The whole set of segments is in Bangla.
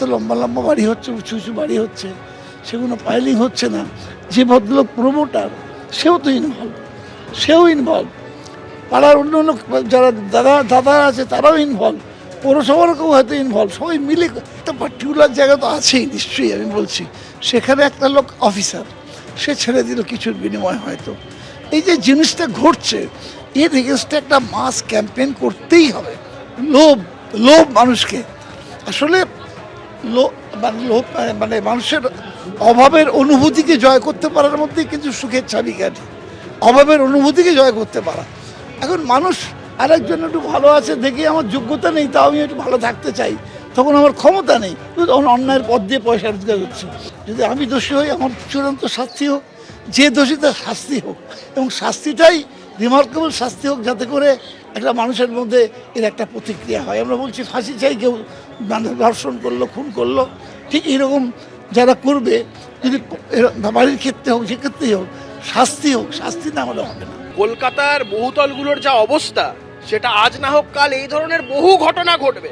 এত লম্বা লম্বা বাড়ি হচ্ছে, উঁচু উঁচু বাড়ি হচ্ছে, সেগুলো পাইলিং হচ্ছে না। যে ভদ্রলোক প্রমোটার সেও তো ইনভলভ সেও ইনভলভ পাড়ার অন্য অন্য যারা দাদা দাদা আছে, তারাও ইনভলভ পৌরসভার কেউ হয়তো ইনভলভ সবাই মিলে একটা পার্টিকুলার জায়গা তো আছেই, নিশ্চয়ই আমি বলছি। সেখানে একটা লোক অফিসার সে ছেড়ে দিল কিছুর বিনিময় হয়তো। এই যে জিনিসটা ঘটছে, এর এগেনস্টে একটা মাস ক্যাম্পেইন করতেই হবে। লোভ লোভ মানুষকে। আসলে লো- মানে লোভ মানে মানুষের অভাবের অনুভূতিকে জয় করতে পারার মধ্যেই কিন্তু সুখের চাবিকাঠি। অভাবের অনুভূতিকে জয় করতে পারা। এখন মানুষ আরেকজন একটু ভালো আছে দেখি আমার যোগ্যতা নেই, তাও আমি একটু ভালো থাকতে চাই। তখন আমার ক্ষমতা নেই। তখন অন্যায়ের পথ দিয়ে পয়সা রোজগার করছি যদি আমি দোষী হই, আমার চূড়ান্ত শাস্তি হোক, যে দোষী তার শাস্তি হোক। এবং শাস্তিটাই রিমার্কেবল শাস্তি হোক, যাতে করে একটা মানুষের মধ্যে এর একটা প্রতিক্রিয়া হয়। আমরা বলছি, ফাঁসি চাই, কেউ ধর্ষণ করল, খুন করল। ঠিক এরকম যারা করবে, যদি বাড়ির ক্ষেত্রে হোক, সেক্ষেত্রেই হোক, শাস্তি হোক, শাস্তি না হলে হবে না। কলকাতার বহুতলগুলোর যা অবস্থা, সেটা আজ না হোক কাল এই ধরনের বহু ঘটনা ঘটবে।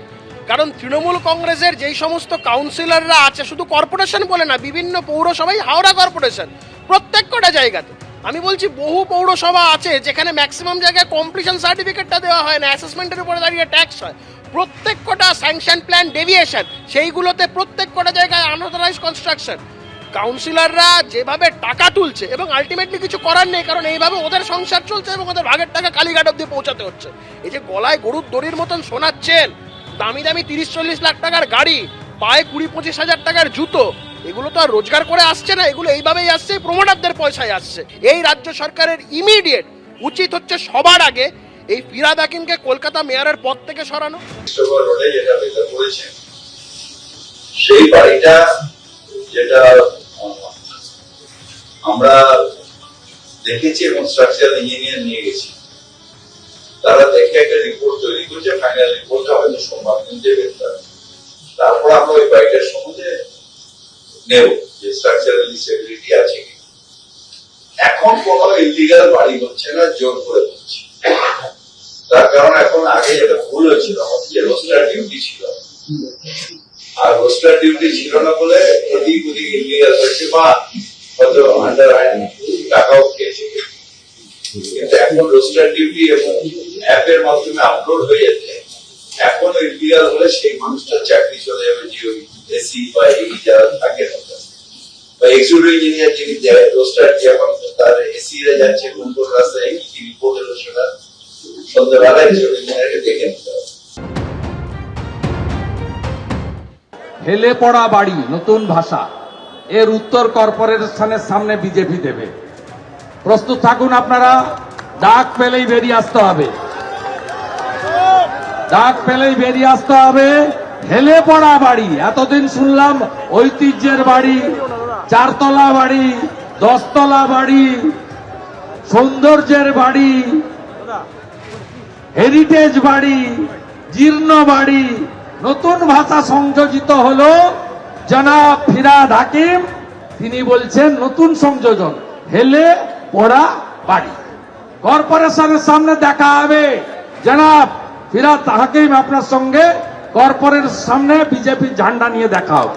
কারণ তৃণমূল কংগ্রেসের যেই সমস্ত কাউন্সিলররা আছে, শুধু কর্পোরেশন বলে না, বিভিন্ন পৌরসভায় হাওড়া কর্পোরেশন প্রত্যেক কটা জায়গাতে। আমি বলছি বহু পৌরসভা আছে যেখানে ম্যাক্সিমাম জায়গায় কমপ্লিশন সার্টিফিকেটটা দেওয়া হয় না অ্যাসেসমেন্টের উপরে দাঁড়িয়ে ট্যাক্স হয়। প্রত্যেক কটা স্যাংশন প্ল্যান ডেভিয়েশন সেইগুলোতে প্রত্যেক কটা জায়গায় আনঅথরাইজ কনস্ট্রাকশন কাউন্সিলররা যেভাবে টাকা তুলছে এবং আলটিমেটলি কিছু করার নেই, কারণ এইভাবে ওদের সংসার চলছে এবং ওদের ভাগের টাকা কালীঘাট অব্দি পৌঁছাতে হচ্ছে। এই যে গলায় গরুর দড়ির মতন শোনাচ্ছেন দামি দামি তিরিশ চল্লিশ লাখ টাকার গাড়ি, পায়ে কুড়ি পঁচিশ হাজার টাকার জুতো এগুলো তো আর রোজগার করে আসছে না, এগুলো এইভাবেই আসছে, প্রমোটারদের পয়সায় আসছে। এই রাজ্য সরকারের ইমিডিয়েট উচিত হচ্ছে সবার আগে এই ফিরাদ হাকিমকে কলকাতা মেয়রের পদ থেকে সরানো। সেই বাড়িটা যেটা, আমরা দেখেছি এবং স্ট্রাকচারাল ইঞ্জিনিয়ার নিয়ে গেছি। তারা দেখে একটা রিপোর্ট তৈরি করছে ফাইনাল রিপোর্টটা হয়তো সোমবার দিন তারা তারপর আমরা ওই বাড়িটার সম্বন্ধে নেব যে স্ট্রাকচারাল ডিসেবিলিটি আছে এখন কোনো ইলিগাল বাড়ি হচ্ছে না, জোর করে হচ্ছে। তার কারণ এখন আগে যেটা ভুল হয়েছিল যে রোস্টার ডিউটি ছিল, আর রোস্টার ডিউটি ছিল না বলে এদিক ওদিক ইলিগাল হয়েছে বা হয়তো আন্ডার আইন টাকাও খেয়েছে। কিন্তু এখন রোস্টার ডিউটি এবং অ্যাপের মাধ্যমে আপলোড হয়ে যাচ্ছে। এখন ইলিগাল হলে সেই মানুষটার চাকরি চলে যাবে, যে এসি বা এই যারা এক্সিকিউটিভ ইঞ্জিনিয়ার যিনি তার এসি রে যাচ্ছে কোন কোন রাস্তায় কি কি সেটা ইঞ্জিনিয়ারকে দেখে নিতে হেলে পড়া বাড়ি, নতুন ভাষা। এর উত্তর কর্পোরেশনের সামনে বিজেপি দেবে। প্রস্তুত থাকুন আপনারা, ডাক পেলেই বেরিয়ে আসতে হবে। ডাক পেলেই বেরিয়ে আসতে হবে, হেলে পড়া বাড়ি। এতদিন শুনলাম ঐতিহ্যের বাড়ি। চারতলা বাড়ি, দশতলা বাড়ি, সৌন্দর্যের বাড়ি হেরিটেজ বাড়ি, জীর্ণ বাড়ি, নতুন ভাষা সংযোজিত হল জনাব ফিরাদ হাকিম। তিনি বলছেন, নতুন সংযোজন হেলে পড়া বাড়ি। কর্পোরেশনের সামনে দেখা হবে। জনাব ফিরাদ হাকিম আপনার সঙ্গে কর্পোরেশনের সামনে বিজেপি ঝান্ডা নিয়ে দেখা হবে।